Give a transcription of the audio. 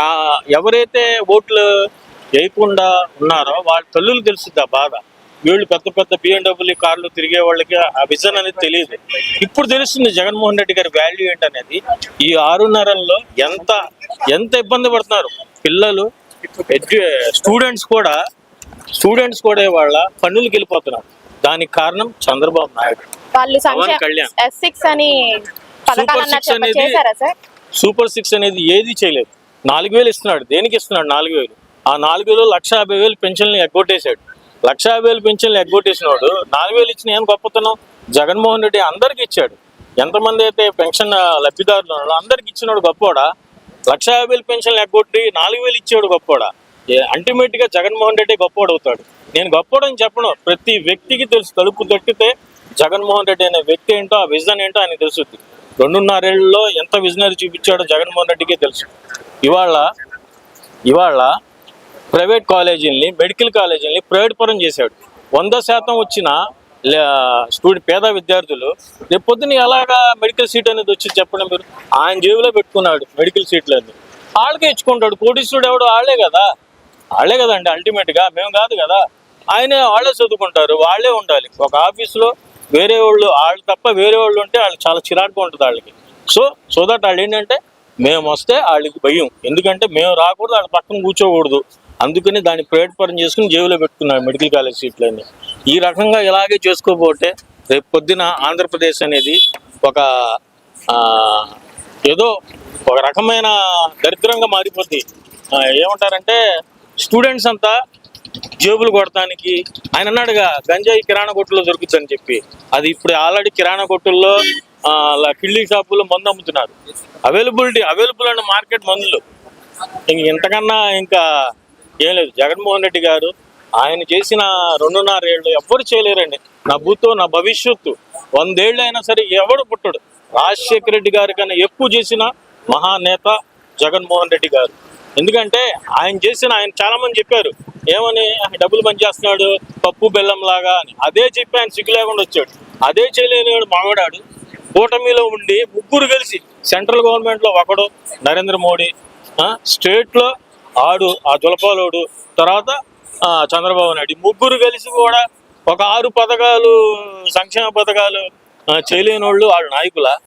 ఆ ఎవరైతే ఓట్లు వేయకుండా ఉన్నారో వాళ్ళ తల్లులు తెలుస్తుంది ఆ బాధ. వీళ్ళు పెద్ద పెద్ద బిఎండబ్ల్యూ కార్లు తిరిగే వాళ్ళకి ఆ విజన్ అనేది తెలియదు. ఇప్పుడు తెలుస్తుంది జగన్మోహన్ రెడ్డి గారి వాల్యూ ఏంటనేది. ఈ ఆరున్నరల్లో ఎంత ఎంత ఇబ్బంది పడుతున్నారు? పిల్లలు స్టూడెంట్స్ కూడా స్టూడెంట్స్ కూడా వాళ్ళ పన్నులకు వెళ్ళిపోతున్నారు. దానికి కారణం చంద్రబాబు నాయుడు. వాళ్ళు కళ్యాణ్. సూపర్ సిక్స్ అనేది ఏది చేయలేదు. నాలుగు వేలు ఇస్తున్నాడు. దేనికి ఇస్తున్నాడు నాలుగు వేలు? ఆ నాలుగు వేలు లక్ష యాభై వేలు పెన్షన్లు ఎగ్గొట్టేశాడు. లక్ష యాభై వేలు పెన్షన్లు ఎగ్గొట్టేసినాడు నాలుగు వేలు ఇచ్చిన ఏం గొప్పతనం? జగన్మోహన్ రెడ్డి అందరికి ఇచ్చాడు. ఎంతమంది అయితే పెన్షన్ లబ్ధిదారులు ఉన్నాడో అందరికి ఇచ్చినాడు గొప్పోడా? లక్ష యాభై వేలు పెన్షన్లు ఎగ్గొట్టి నాలుగు వేలు ఇచ్చాడు గొప్పోడా? అల్టిమేట్గా జగన్మోహన్ రెడ్డి గొప్పవాడు అవుతాడు. నేను గొప్పోడని చెప్పను. ప్రతి వ్యక్తికి తెలుసు. తలుపు తట్టితే జగన్మోహన్ రెడ్డి అనే వ్యక్తి ఏంటో ఆ విజన్ ఏంటో ఆయన తెలుసుద్ది. రెండున్నరేళ్ళలో ఎంత విజనరీ చూపించాడో జగన్మోహన్ రెడ్డికే తెలుసు. ఇవాళ ఇవాళ ప్రైవేట్ కాలేజీల్ని మెడికల్ కాలేజీల్ని ప్రైవేట్ పరం చేశాడు. వంద శాతం వచ్చిన స్టూడెంట్ పేద విద్యార్థులు రేపు పొద్దున ఎలాగా మెడికల్ సీట్ అనేది వచ్చి చెప్పడం మీరు? ఆయన జేబులో పెట్టుకున్నాడు మెడికల్ సీట్లన్నీ. వాళ్ళకే ఇచ్చుకుంటాడు. కోటీశ్వరుడు ఎవడు వాళ్ళే కదా. వాళ్ళే కదండి అల్టిమేట్గా మేము కాదు కదా. ఆయనే వాళ్ళే చదువుకుంటారు. వాళ్ళే ఉండాలి. ఒక ఆఫీసులో వేరే వాళ్ళు వాళ్ళు తప్ప వేరే వాళ్ళు ఉంటే వాళ్ళు చాలా చిరాకుగా ఉంటుంది వాళ్ళకి. సో సో దట్ వాళ్ళు ఏంటంటే మేము వస్తే వాళ్ళకి భయం. ఎందుకంటే మేము రాకూడదు వాళ్ళ పక్కన కూర్చోకూడదు. అందుకని దాన్ని ప్రైవేట్ చేసుకుని జేబులో పెట్టుకున్నాడు మెడికల్ కాలేజ్ సీట్లన్నీ. ఈ రకంగా ఇలాగే చేసుకోకపోతే రేపు పొద్దున ఆంధ్రప్రదేశ్ అనేది ఒక ఏదో ఒక రకమైన దరిద్రంగా మారిపోద్ది. ఏమంటారంటే స్టూడెంట్స్ అంతా జేబులు కొడటానికి ఆయన అన్నాడుగా గంజాయి కిరాణా కొట్టులో దొరుకుతుందని చెప్పి. అది ఇప్పుడు ఆల్రెడీ కిరాణా కొట్టుల్లో కిళ్ళీ షాపుల్లో మందు అమ్ముతున్నారు. అవైలబిలిటీ అవైలబుల్ అయిన మార్కెట్ మందులు. ఇంక ఇంతకన్నా ఇంకా ఏం లేదు. జగన్మోహన్ రెడ్డి గారు ఆయన చేసిన రెండున్నర ఏళ్ళు ఎవ్వరు చేయలేరండి. నా భూతో నా భవిష్యత్తు. వందేళ్ళు అయినా సరే ఎవడు పుట్టడు. రాజశేఖర రెడ్డి గారి కన్నా ఎక్కువ చేసిన మహానేత జగన్మోహన్ రెడ్డి గారు. ఎందుకంటే ఆయన చేసిన ఆయన చాలా మంది చెప్పారు ఏమని ఆయన డబ్బులు పనిచేస్తున్నాడు పప్పు బెల్లం లాగా అని. అదే చెప్పి ఆయన సిగ్గు లేకుండా వచ్చాడు. అదే చేయలేనివాడు మావాడాడు కూటమిలో ఉండి ముగ్గురు కలిసి సెంట్రల్ గవర్నమెంట్లో ఒకడు నరేంద్ర మోడీ స్టేట్లో ఆడు ఆ దులపాలోడు తర్వాత చంద్రబాబు నాయుడు. ముగ్గురు కలిసి కూడా ఒక ఆరు పథకాలు సంక్షేమ పథకాలు చేయలేని వాళ్ళు వాళ్ళ నాయకుల.